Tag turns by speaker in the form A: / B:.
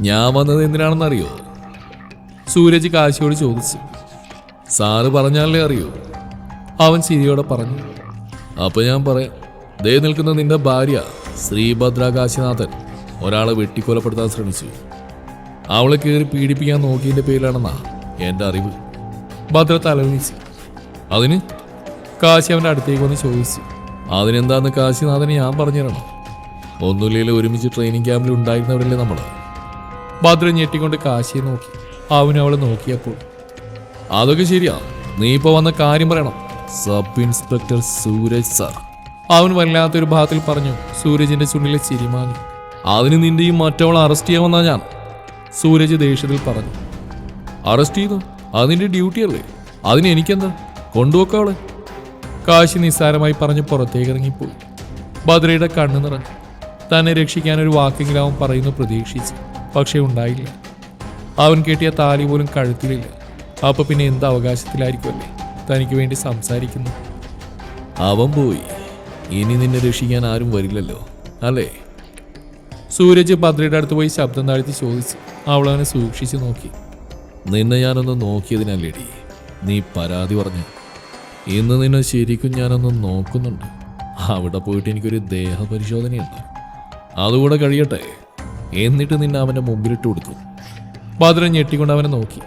A: ഞാൻ വന്നത് എന്തിനാണെന്നറിയോ? സൂരജ് കാശിയോട് ചോദിച്ചു. സാറ് പറഞ്ഞാലേ അറിയൂ. അവൻ ചിരിയോടെ പറഞ്ഞു. അപ്പൊ ഞാൻ പറയാം ദേ നിൽക്കുന്ന നിന്റെ ഭാര്യ ശ്രീഭദ്ര കാശിനാഥൻ ഒരാളെ വെട്ടിക്കൊലപ്പെടുത്താൻ ശ്രമിച്ചു. അവളെ കയറി പീഡിപ്പിക്കാൻ നോക്കിയതിന്റെ പേരിലാണെന്നാ എന്റെ അറിവ്. ഭദ്ര തലവിളിച്ചു അതിന്? കാശി അവന്റെ അടുത്തേക്ക് വന്ന് ചോദിച്ചു. അതിനെന്താന്ന് കാശിനാഥന് ഞാൻ പറഞ്ഞു തരണം ഒന്നുമില്ലെങ്കിൽ ഒരുമിച്ച് ട്രെയിനിങ് ക്യാമ്പിൽ ഉണ്ടായിരുന്നവരല്ലേ നമ്മൾ ഭദ്ര ഞെട്ടിക്കൊണ്ട് കാശിയെ നോക്കി. അവനും അവളെ നോക്കിയപ്പോൾ അതൊക്കെ ശരിയാ. നീ ഇപ്പൊ വന്ന കാര്യം പറയണം. Sub inspector Suraj sir. അവൻ വല്ലാത്തൊരു ഭാഗത്തിൽ പറഞ്ഞു സൂരജിന്റെ ചുണ്ടിലെ ചിരിമാങ്ങി അതിന് നിന്റെയും മറ്റവൾ അറസ്റ്റ് ചെയ്യാൻ വന്നാ ഞാൻ. സൂരജ് ദേഷ്യത്തിൽ പറഞ്ഞു അറസ്റ്റ് ചെയ്തു? അതിന്റെ ഡ്യൂട്ടി അല്ലേ? അതിന് എനിക്കെന്താ? കൊണ്ടുപോക്കവളെ കാശി നിസ്സാരമായി പറഞ്ഞ് പുറത്തേക്ക് ഇറങ്ങിപ്പോയി ഭദ്രയുടെ കണ്ണു നിറഞ്ഞു. തന്നെ രക്ഷിക്കാൻ ഒരു വാക്കെങ്കിലും അവൻ പറയുന്നു പ്രതീക്ഷിച്ചു. പക്ഷേ ഉണ്ടായില്ല. അവൻ കെട്ടിയ താലി പോലും കഴുത്തിലില്ല. അപ്പൊ പിന്നെ എന്ത് അവകാശത്തിലായിരിക്കുമല്ലേ? തനിക്ക് വേണ്ടി സംസാരിക്കുന്നു. അവൻ പോയി. ഇനി നിന്നെ രക്ഷിക്കാൻ ആരും വരില്ലല്ലോ അല്ലേ? സൂരജ് ഭദ്രയുടെ അടുത്ത് പോയി ശബ്ദം താഴ്ത്തി ചോദിച്ചു. അവൾ അവനെ സൂക്ഷിച്ചു നോക്കി. നിന്നെ ഞാനൊന്ന് നോക്കിയതിനല്ലേടി? നീ പരാതി പറഞ്ഞു. ഇന്ന് നിന്നെ ശരിക്കും ഞാനൊന്ന് നോക്കുന്നുണ്ട്. അവിടെ പോയിട്ട് എനിക്കൊരു ദേഹപരിശോധനയുണ്ട്. അതുകൂടെ കഴിയട്ടെ? എന്നിട്ട് നിന്നെ അവന്റെ മുമ്പിലിട്ട് കൊടുത്തു. ഭദ്രൻ ഞെട്ടിക്കൊണ്ട് അവനെ നോക്കി.